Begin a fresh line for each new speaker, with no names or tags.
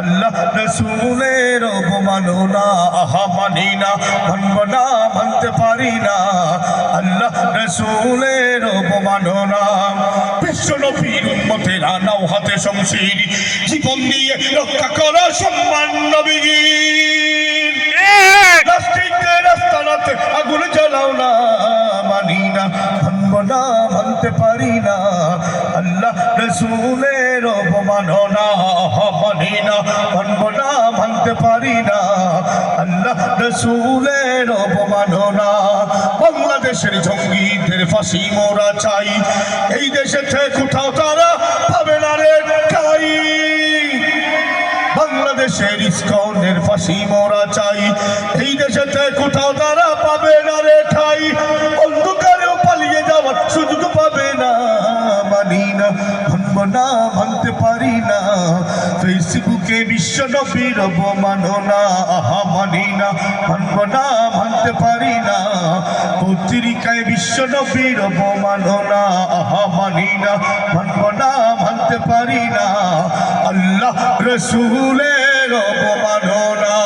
আল্লাহ রসুলের অবমাননা আহা মানি না, মানব না, মানতে পারি না। আল্লাহ রসুলের অবমাননা বিশ্ব নবীর উম্মতেরা নাও হাতে শমশির জীবন দিয়ে রক্ষা করা সম্মান নবীর। না মানতে পারি না। আল্লাহ রসুলের অবমাননা মানি না, মানব না, মানতে পারি না। আল্লাহ রসুলের অবমাননা বাংলাদেশের জঙ্গিদের ফাঁসি মোরা চাই। এই দেশে কোথাও তারা পাবে না রে বাংলাদেশের ইস্কনের ফাঁসি মোরা মানব না মানতে পারি না। ফেসবুকে বিশ্ব নবীর অবমাননা আহা মানি না মানব না মানতে পারি না। পত্রিকায় বিশ্ব নবীর অবমাননা আহা মানি না মানব না মানতে পারি না। আল্লাহ রসুলের অবমাননা